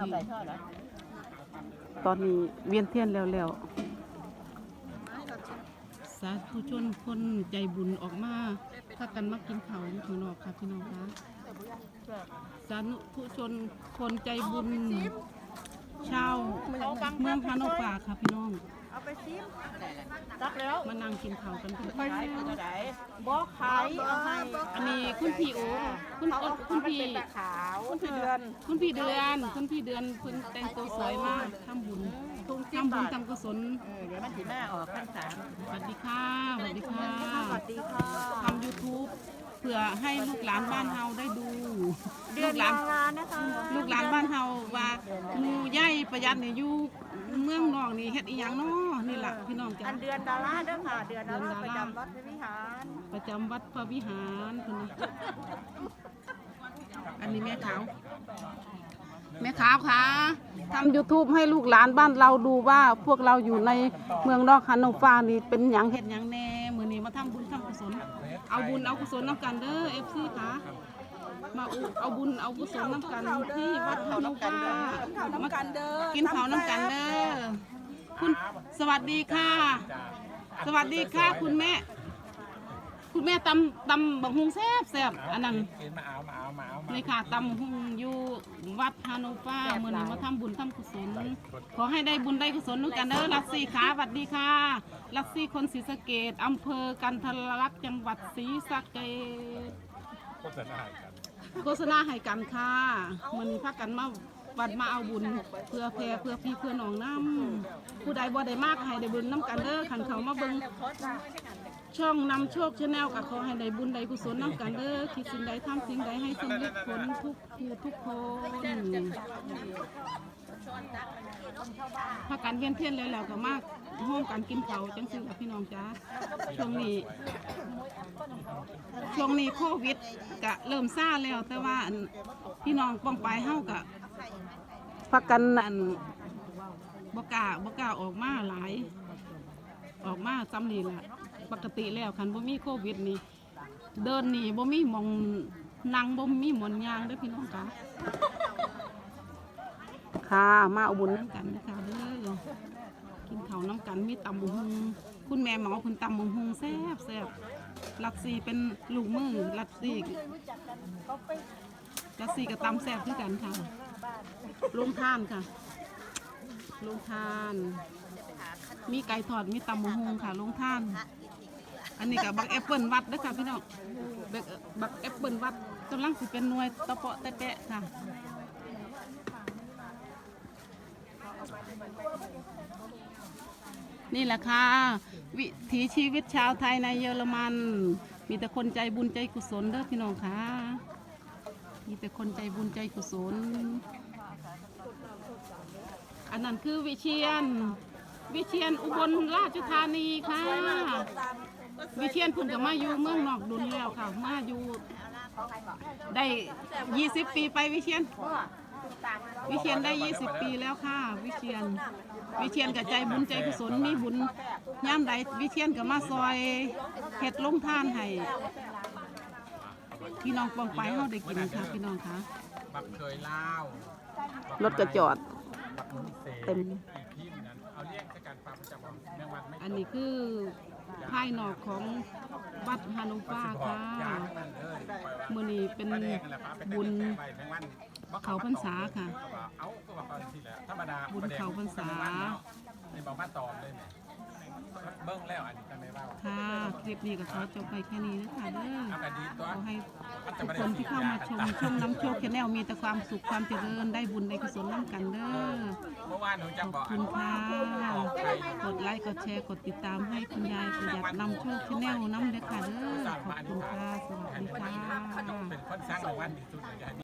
เอาไก่ทอดเหรอตอนนี้เวียนเทียนแล้วแล้วสาธุชนคนใจบุญออกมาถ้ากันมากินข้าวอยู่ข้างนอกค่ะพี่น้องคะสาธุชนคนใจบุญชาวเมืองฮานอยฟาค่ะพี่น้อง เอาไปชิมตักแล้วมานั่งกินข้าวกันเป็นขายเท่าไหร่บ่ขายเอาให้อันนี้คุณพี่โอคุณเขาอ้นเอาคุณมันพี่เป็นตะขาวคุณพี่เดือน คุณพี่เดือนคุณพี่เดือนคุณแต่งตัวสวยมากทำบุญทุ่งทำบุญบาททำกุศลเออเดี๋ยวมันสีหน้าออกขั้นสามสวัสดีค่ะสวัสดีค่ะสวัสดีค่ะทำ YouTube เพื่อให้ลูกหลานบ้านเฮาได้ดูเดืลูอนกหลานงานนะคะลูกหลานบ้านเฮาว่าหมู่ย่ายประหยัดนี่อยู่เมืองนอกนี่เฮ็ดอีหยังเนาะนี่ล่ะพี่น้องจ้ะอันเดือนดาราเด้อค่ะ เดือนดาราประจำวัดพระวิหารประจำวัดพระวิหารคนนี้อันนี้แม่ขาว แม่ขาค่ะทำ YouTube ให้ลูกหลานบ้านเราดูว่าพวกเราอยู่ในเมืองนอกฮันโนฟานี่เป็นหยังเฮ็ดหยังแน่มือนี้มาทำบุญทำกุศลเอาบุญเอากุศลนํกันเด้อ FC ค่ะมาอุเอาบุญเอากุศลนํกันที่วัดฮันโนฟามากินข้าวนํกันเด้อคุณสวัสดีค่ะ สวัสดีค่ะคุณแม่ ตำตำบักฮุงแซ่บแซ่บอันนั้นกินมาเอามาเอามาเอามานี่ค่ะตำหุงอยู่วัดฮานุฟ้าเมื่อนี้มาทำบุญทำกุศลขอให้ได้บุญได้กุศลด้วยกันเด้อลักซี่ขาสวัสดีค่ะลักซี่คนศรีสะเกดอำเภอกันทรลักษณ์จังหวัดศรีสะเกดโฆษณากันโฆษณาให้กันค่ะมื่อนี้พักกันมาวัดมาเอาบุญเพื่อแพ่เพื่อพี่เพื่อน้องน้ำผู้ใดบ่ได้มากให้ได้บุญน้ำกันเด้อขันเขามาเบิ่ง ช่องนำโชคชาแนลก็ขอให้ได้บุญได้กุศลน้ำกันเด้อคิดสิ่งใดทำสิ่งใดให้สำเร็จผลทุกผู้ทุกคนพักกันเวียนเทียนเลยแล้วก็มากห้องกันกินเขาจังซี่กับพี่น้องจ้าช่วงนี้ ช่วงนี้โควิดก็เริ่มซาแล้ว แต่ว่าพี่น้องป้องไปเฮากะพักกันอันบกาบกาออกมาหลาย ออกมาจำนี่แหละ ปกติแล้วคันบ่มีโควิดนี่เดินนี่บ่มีหมองนั่งบ่มีหมอนยางเด้อพี่น้องค่ะค่ะมาอาบุญน้ำกันนะคะเด้อกินข้าวน้ำกันมีตำบุงคุณแม่หมอคุณตำบุงแซ่บแซ่บลักซีเป็นลูกมือลักซีลักซีกับตำแซ่บคือกันค่ะลงทานค่ะลงทาน มีไก่ทอดมีตำมะฮงค่ะลงทาน อันนี้กับบักแอปเปิลวัดด้อค่ะพี่น้องบักบักแอปเปิลวัดกำลังสิเป็นหน่วยตะเปาะตะแปะค่ะนี่แหละค่ะ วิถีชีวิตชาวไทยในเยอรมัน มีแต่คนใจบุญใจกุศลเด้อพี่น้องค่ะ มีแต่คนใจบุญใจกุศล อันนั้นคือวิเชียน วิเชียนอุบลราชธานีค่ะ วิเชียนเพุ่นกับมาอยู่เมืองนอกดุนแล้วค่ะ มาอยู่ได้ยี่สิบปีไปวิเชียน วิเชียนได้ 20 ปีแล้วค่ะ วิเชียน วิเชียนกับใจบุญใจกุศลมีบุญย่ามใดวิเชียนกับมาซอยเห็ดลงท่านให้พี่น้องปองไปเฮาได้กินค่ะพี่น้องคะบักเคยเล่ารถกระจอดบักมุ้งเสเต็ม อีกที่หนึงนั้นเอาเรียกสกัดปลาประจำวันแมงวันไม่อันนี้คือ ภายนอกของวัดฮานุฟ้าค่ะยาทั้งนั้นเลยปล่อยว่ามื้อนี้เป็นปลาแดงนั่นแหละปลาไปบุญแต่แมงวันบักเขาพรรษาค่ะเอาก็บอกตอนที่แหละธรรมดาบุญเขาพรรษา เลยเนี่ยเบิ้งแล้วอันนี้จะไม่เล่าค่ะ คลิปนี้ก็ขอจบไปแค่นี้นะคะเด้อเอากันดีตัวขอให้ทุกคนที่เข้ามาชมช่องน้ำโชคแชนแนลมีแต่ความสุขความเจริญได้บุญได้กุศลน้ำกันเด้อ เมื่อวานหนูจะขบออบกคุณค่ะออกไปกดไลค์ กดแชร์ กดติดตามให้คุณยายประหยัดนำโชคชาแนลน้ำเด้อค่ะเด้อ ขอบคุณค่ะ สวัสดีค่ะ เป็นคนสร้างรางวัลที่สุดเลย